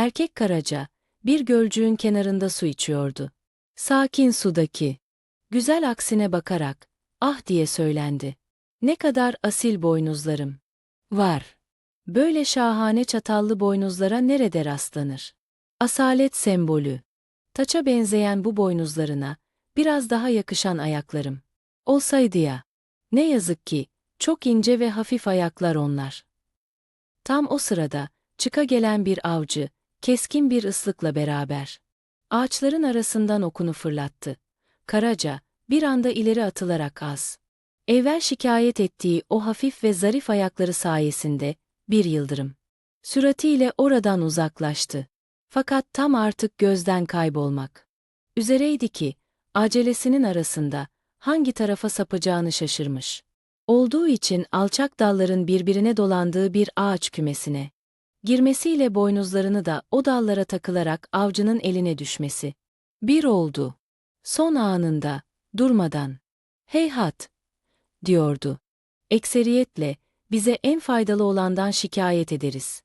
Erkek karaca, bir gölcüğün kenarında su içiyordu. Sakin sudaki. Güzel aksine bakarak, ah diye söylendi. Ne kadar asil boynuzlarım. Var. Böyle şahane çatallı boynuzlara nerede rastlanır? Asalet sembolü. Taça benzeyen bu boynuzlarına, biraz daha yakışan ayaklarım. Olsaydı ya. Ne yazık ki, çok ince ve hafif ayaklar onlar. Tam o sırada, çıka gelen bir avcı, keskin bir ıslıkla beraber. Ağaçların arasından okunu fırlattı. Karaca, bir anda ileri atılarak az. Evvel şikayet ettiği o hafif ve zarif ayakları sayesinde, bir yıldırım. Süratiyle oradan uzaklaştı. Fakat tam artık gözden kaybolmak. Üzereydi ki, acelesinin arasında, hangi tarafa sapacağını şaşırmış. Olduğu için alçak dalların birbirine dolandığı bir ağaç kümesine. Girmesiyle boynuzlarını da o dallara takılarak avcının eline düşmesi. Bir oldu. Son anında, durmadan. Heyhat, diyordu. Ekseriyetle, bize en faydalı olandan şikayet ederiz.